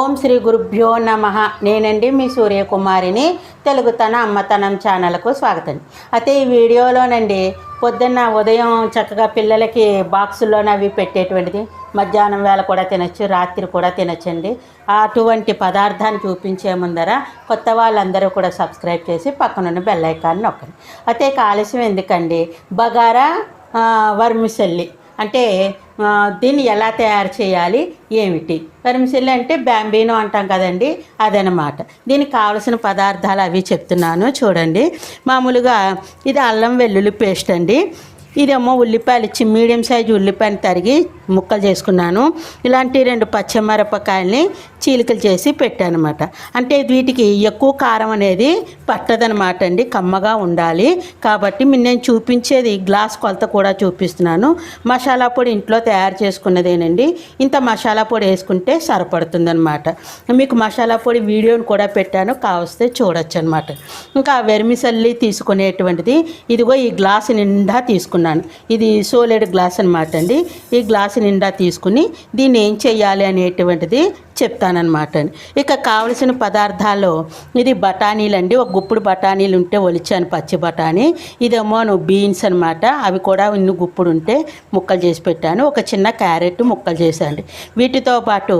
ఓం శ్రీ గురుభ్యో నమ. నేనండి మీ సూర్యకుమారిని తెలుగుతన అమ్మతనం ఛానల్కు స్వాగతం. అయితే ఈ వీడియోలోనండి పొద్దున్న ఉదయం చక్కగా పిల్లలకి బాక్సుల్లోనే అవి పెట్టేటువంటిది మధ్యాహ్నం వేళ కూడా తినచ్చు రాత్రి కూడా తినచ్చండి. అటువంటి పదార్థాన్ని చూపించే ముందర కొత్త వాళ్ళందరూ కూడా సబ్స్క్రైబ్ చేసి పక్కనున్న బెల్లైకాన్ని నొక్కండి. అయితే ఇక ఆలస్యం ఎందుకండి? బగారా వర్మిసల్లి. అంటే దీన్ని ఎలా తయారు చేయాలి? ఏమిటి? వెరమిసిల్లి అంటే బ్యాంబీనో అంటాం కదండి అదనమాట. దీనికి కావలసిన పదార్థాలు అవి చెప్తున్నాను చూడండి. మామూలుగా ఇది అల్లం వెల్లుల్లి పేస్ట్ అండి. ఇదేమో ఉల్లిపాయలు ఇచ్చి మీడియం సైజు ఉల్లిపాయని తరిగి ముక్కలు చేసుకున్నాను. ఇలాంటి రెండు పచ్చిమిరపకాయల్ని చీలికలు చేసి పెట్టానమాట. అంటే వీటికి ఎక్కువ కారం అనేది పట్టదనమాట అండి కమ్మగా ఉండాలి. కాబట్టి మీ- నేను చూపించేది గ్లాస్ కొలత కూడా చూపిస్తున్నాను. మసాలా పొడి ఇంట్లో తయారు చేసుకున్నదేనండి. ఇంత మసాలా పొడి వేసుకుంటే సరిపడుతుందనమాట మీకు మసాలా పొడి వీడియోని కూడా పెట్టాను కావస్తే చూడొచ్చు అనమాట ఇంకా వెర్మిసల్లి తీసుకునేటువంటిది ఇదిగో ఈ గ్లాస్ నిండా తీసుకున్నాను. ఇది సోలేడు గ్లాస్ అనమాట అండి. ఈ గ్లాస్ నిండా తీసుకుని దీన్ని ఏం చేయాలి అనేటువంటిది చెప్తానమాట అండి. ఇక కావలసిన పదార్థాలు ఇది బఠానీలు అండి. ఒక గుప్పుడు బఠానీలు ఉంటే ఒలిచాను పచ్చి బఠానీ. ఇదేమో బీన్స్ అనమాట అవి కూడా ఇన్ని గుప్పుడు ఉంటే ముక్కలు చేసి పెట్టాను. ఒక చిన్న క్యారెట్ ముక్కలు చేశాను. వీటితో పాటు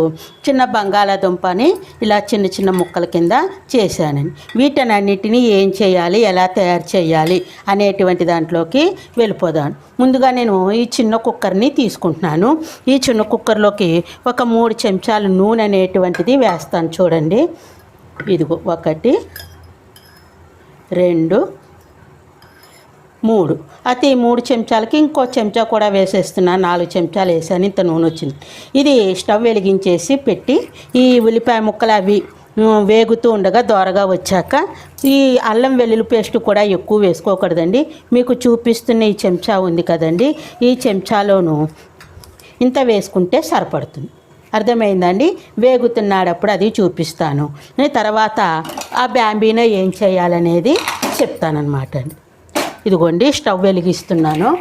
చిన్న బంగాళాదుంపని ఇలా చిన్న చిన్న ముక్కల కింద చేశానండి వీటన్నిటిని ఏం చేయాలి ఎలా తయారు చేయాలి అనేటువంటి దాంట్లోకి వెళ్ళిపోదాను ముందుగా నేను ఈ చిన్న కుక్కర్ని తీసుకుంటున్నాను. ఈ చిన్న కుక్కర్లోకి ఒక మూడు చెంచాలు నూనె అనేటువంటిది వేస్తాను చూడండి. ఇదిగో ఒకటి రెండు మూడు. అయితే ఈ మూడు చెంచాలకి ఇంకో చెంచా కూడా వేసేస్తున్నాను నాలుగు చెంచాలు వేసాను. ఇంత నూనె వచ్చింది. ఇది స్టవ్ వెలిగించేసి పెట్టి ఈ ఉల్లిపాయ ముక్కలు అవి వేగుతూ ఉండగా దోరగా వచ్చాక ఈ అల్లం వెల్లుల్లి పేస్ట్ కూడా ఎక్కువ వేసుకోకూడదండి. మీకు చూపిస్తున్న ఈ చెంచా ఉంది కదండి. ఈ చెంచాలోను ఇంత వేసుకుంటే సరిపడుతుంది. అర్థమైందండి? వేగుతున్నాడప్పుడు అది చూపిస్తాను. నేను తర్వాత ఆ బ్యాంబీనో ఏం చేయాలనేది చెప్తానమాట అండి. ఇదిగోండి స్టవ్ వెలిగిస్తున్నాను.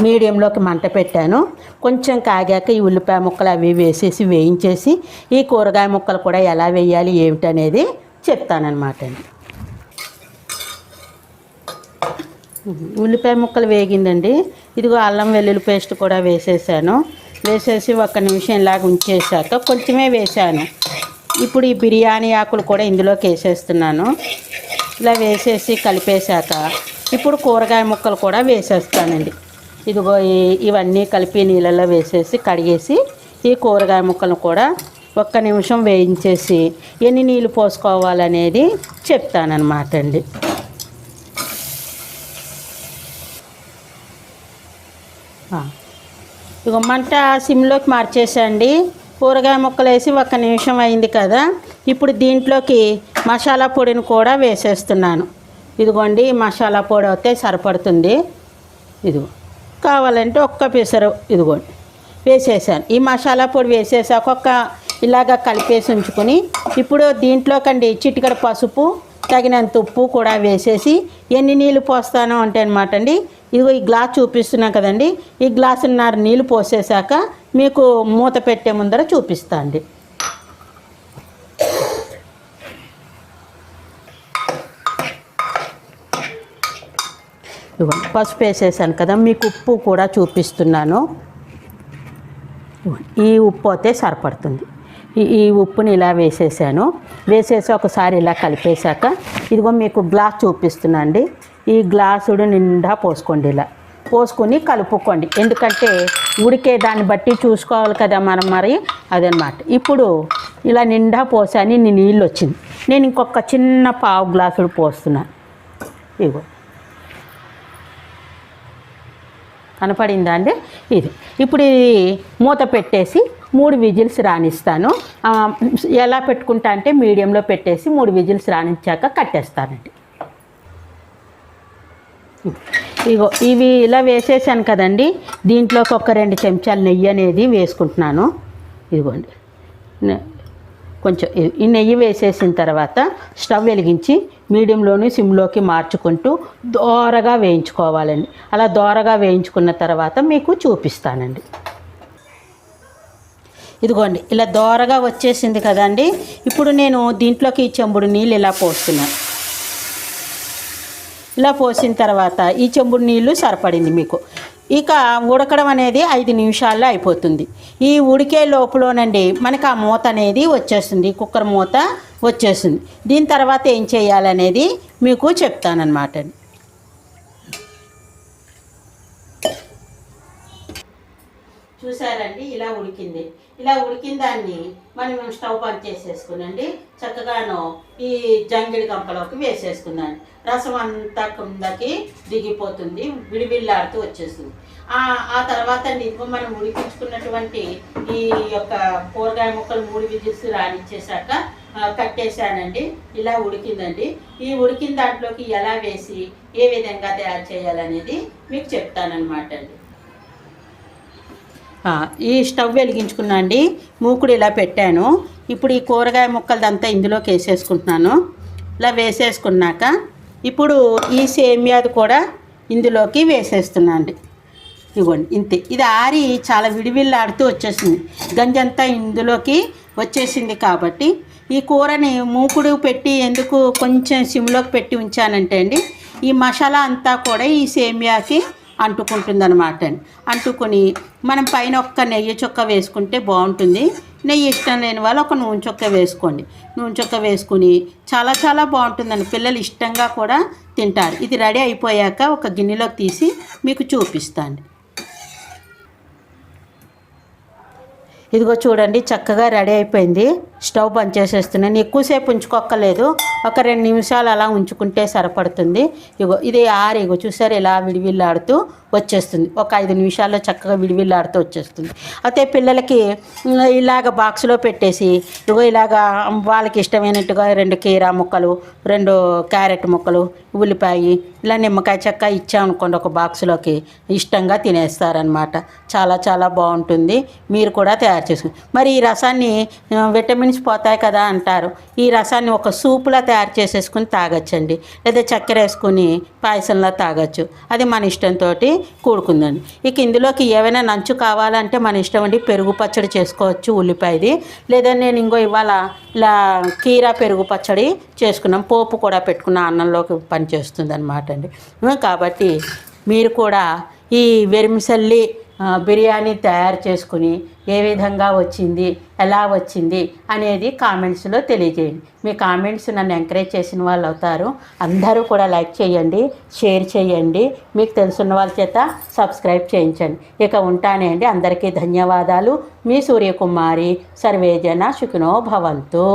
మీడియంలోకి మంట పెట్టాను. కొంచెం కాగాక ఈ ఉల్లిపాయ ముక్కలు అవి వేసేసి వేయించేసి ఈ కూరగాయ ముక్కలు కూడా ఎలా వేయాలి ఏమిటనేది చెప్తానమాట అండి. ఉల్లిపాయ ముక్కలు వేగిందండి. ఇదిగో అల్లం వెల్లుల్లి పేస్ట్ కూడా వేసేసాను. వేసేసి ఒక్క నిమిషం ఇలాగ ఉంచేసాక కొంచెమే వేసాను ఇప్పుడు ఈ బిర్యానీ ఆకులు కూడా ఇందులోకి వేసేస్తున్నాను. ఇలా వేసేసి కలిపేశాక ఇప్పుడు కూరగాయ ముక్కలు కూడా వేసేస్తానండి. ఇదిగో ఈ- ఇవన్నీ కలిపి నీళ్ళలో వేసేసి కడిగేసి ఈ కూరగాయ ముక్కలను కూడా ఒక్క నిమిషం వేయించేసి ఎన్ని నీళ్ళు పోసుకోవాలనేది చెప్తానన్నమాట అండి. ఇక మంట సిమ్లోకి మార్చేసండి. కూరగాయ ముక్కలు వేసి ఒక్క నిమిషం అయింది కదా. ఇప్పుడు దీంట్లోకి మసాలా పొడిని కూడా వేసేస్తున్నాను. ఇదిగోండి మసాలా పొడి అయితే సరిపడుతుంది. ఇదిగో. కావాలంటే ఒక్క పెసరు ఇదిగోండి. వేసేసాను. ఈ మసాలా పొడి వేసేసాక ఒక్క ఇలాగ కలిపేసి ఉంచుకొని ఇప్పుడు దీంట్లోకండి చిటికడ పసుపు తగినంత ఉప్పు కూడా వేసేసి ఎన్ని నీళ్ళు పోస్తాను అంటే అనమాట అండి. ఇదిగో ఈ గ్లాస్ చూపిస్తున్నాం కదండి. ఈ గ్లాసున్నర నీళ్ళు పోసేసాక మీకు మూత పెట్టే ముందర చూపిస్తా అండి ఇవ్వండి. పసుపు వేసేసాను కదా మీకు ఉప్పు కూడా చూపిస్తున్నాను. ఈ ఉప్పు అయితే సరిపడుతుంది. ఈ ఉప్పుని ఇలా వేసేసాను. వేసేసి ఒకసారి ఇలా కలిపేశాక ఇదిగో మీకు గ్లాస్ చూపిస్తున్నా అండి. ఈ గ్లాసుడు నిండా పోసుకోండి ఇలా. పోసుకొని కలుపుకోండి. ఎందుకంటే ఉడికే దాన్ని బట్టి చూసుకోవాలి కదా మనం మరి అదనమాట. ఇప్పుడు ఇలా నిండా పోసాని నీ నీళ్ళు వచ్చింది. నేను ఇంకొక చిన్న పావు గ్లాసుడు పోస్తున్నాను ఇగో కనపడిందా అండి? ఇది. ఇప్పుడు ఇది మూత పెట్టేసి మూడు విజిల్స్ రాణిస్తాను ఎలా పెట్టుకుంటా అంటే మీడియంలో పెట్టేసి మూడు విజిల్స్ రాణించాక కట్టేస్తానండి. ఇగో ఇవి ఇలా వేసేసాను కదండి. దీంట్లోకి ఒక రెండు చెంచాలు నెయ్యి అనేది వేసుకుంటున్నాను. ఇదిగోండి. కొంచెం ఈ నెయ్యి వేసేసిన తర్వాత స్టవ్ వెలిగించి మీడియంలోని సిమ్లోకి మార్చుకుంటూ దోరగా వేయించుకోవాలండి. అలా దోరగా వేయించుకున్న తర్వాత మీకు చూపిస్తానండి. ఇదిగోండి ఇలా దోరగా వచ్చేసింది కదండి. ఇప్పుడు నేను దీంట్లోకి ఈ చెంబుడు నీళ్ళు ఇలా పోస్తున్నాను ఇలా పోసిన తర్వాత ఈ చెంబుడు నీళ్ళు సరిపడింది మీకు. ఇక ఉడకడం అనేది ఐదు నిమిషాల్లో అయిపోతుంది. ఈ ఉడికే లోపలనండి మనకి ఆ మూత అనేది వచ్చేస్తుంది. కుక్కర్ మూత వచ్చేసింది దీని తర్వాత ఏం చేయాలనేది మీకు చెప్తానన్నమాట. చూసారండి ఇలా ఉడికింది. ఇలా ఉడికిన దాన్ని మనం స్టవ్ బంద్ చేసేసుకునండి. చక్కగాను ఈ జంగిడి గంపలోకి వేసేసుకున్నాను. రసం అంతా కిందకి దిగిపోతుంది విడివిల్లాడుతూ వచ్చేస్తుంది. ఆ ఆ తర్వాత అండి మనం ఉడికించుకున్నటువంటి ఈ యొక్క కూరగాయ ముక్కలు మూడు విజిల్స్ రానిచ్చేసాక కట్టేశానండి ఇలా ఉడికిందండి. ఈ ఉడికిన దాంట్లోకి ఎలా వేసి ఏ విధంగా తయారు చేయాలనేది మీకు చెప్తానమాట అండి ఈ స్టవ్ వెలిగించుకున్నా అండి. మూకుడు ఇలా పెట్టాను. ఇప్పుడు ఈ కూరగాయ ముక్కలదంతా ఇందులోకి వేసేసుకుంటున్నాను. ఇలా వేసేసుకున్నాక ఇప్పుడు ఈ సేమియాది కూడా ఇందులోకి వేసేస్తున్నా అండి. ఇవ్వండి ఇంతే. ఇది ఆరి చాలా విడివిల్లాడుతూ వచ్చేసింది. గంజంతా ఇందులోకి వచ్చేసింది కాబట్టి ఈ కూరని మూకుడు పెట్టి ఎందుకు కొంచెం సిమ్లోకి పెట్టి ఉంచానంటే అండి ఈ మసాలా అంతా కూడా ఈ సేమియాకి అంటుకుంటుంది అనమాట అండి. అంటుకొని మనం పైన ఒక్క నెయ్యి చొక్క వేసుకుంటే బాగుంటుంది. నెయ్యి ఇష్టం లేని వాళ్ళు ఒక నూనె చొక్క వేసుకోండి. నూనె చొక్క వేసుకుని చాలా చాలా బాగుంటుందండి. పిల్లలు ఇష్టంగా కూడా తింటారు. ఇది రెడీ అయిపోయాక ఒక గిన్నెలోకి తీసి మీకు చూపిస్తాను. ఇదిగో చూడండి చక్కగా రెడీ అయిపోయింది. స్టవ్ బంద్ చేసేస్తున్నాను ఎక్కువసేపు ఉంచుకోక్కర్లేదు. ఒక రెండు నిమిషాలు అలా ఉంచుకుంటే సరిపడుతుంది. ఇగో ఇది ఆరు ఇగో చూసారు ఇలా విడివిల్లాడుతూ వచ్చేస్తుంది. ఒక ఐదు నిమిషాల్లో చక్కగా విడివిల్లాడుతూ వచ్చేస్తుంది. అయితే పిల్లలకి ఇలాగ బాక్స్లో పెట్టేసి ఇగో ఇలాగ వాళ్ళకి ఇష్టమైనట్టుగా రెండు కీరా ముక్కలు రెండు క్యారెట్ ముక్కలు ఉల్లిపాయ ఇలా నిమ్మకాయ చెక్క ఇచ్చామనుకోండి ఒక బాక్స్లోకి ఇష్టంగా తినేస్తారనమాట చాలా చాలా బాగుంటుంది. మీరు కూడా తయారు చేసుకుని మరి ఈ రసాన్ని విటమిన్ విటమిన్స్ పోతాయి కదా అంటారు. ఈ రసాన్ని ఒక సూపులా తయారు చేసేసుకుని తాగొచ్చండి. లేదా చక్కెర వేసుకుని పాయసంలా తాగొచ్చు. అది మన ఇష్టంతో కూడుకుందండి. ఇక ఇందులోకి ఏమైనా నంచు కావాలంటే మన ఇష్టం అండి. పెరుగు పచ్చడి చేసుకోవచ్చు ఉల్లిపాయది లేదా నేను ఇంకో ఇవాళ ఇలా కీరా పెరుగు పచ్చడి చేసుకున్నాం. పోపు కూడా పెట్టుకున్న అన్నంలోకి పనిచేస్తుంది అనమాట అండి కాబట్టి మీరు కూడా ఈ వెరిమిసల్లి బిర్యానీ తయారు చేసుకుని ఏ విధంగా వచ్చింది ఎలా వచ్చింది అనేది కామెంట్స్లో తెలియజేయండి. మీ కామెంట్స్ నన్ను ఎంకరేజ్ చేసిన వాళ్ళు అవుతారు. అందరూ కూడా లైక్ చేయండి షేర్ చేయండి. మీకు తెలుసున్న వాళ్ళ చేత సబ్స్క్రైబ్ చేయించండి. ఇక ఉంటానే అండి. అందరికీ ధన్యవాదాలు. మీ సూర్యకుమారి సర్వేజన శుకునో భవంతు.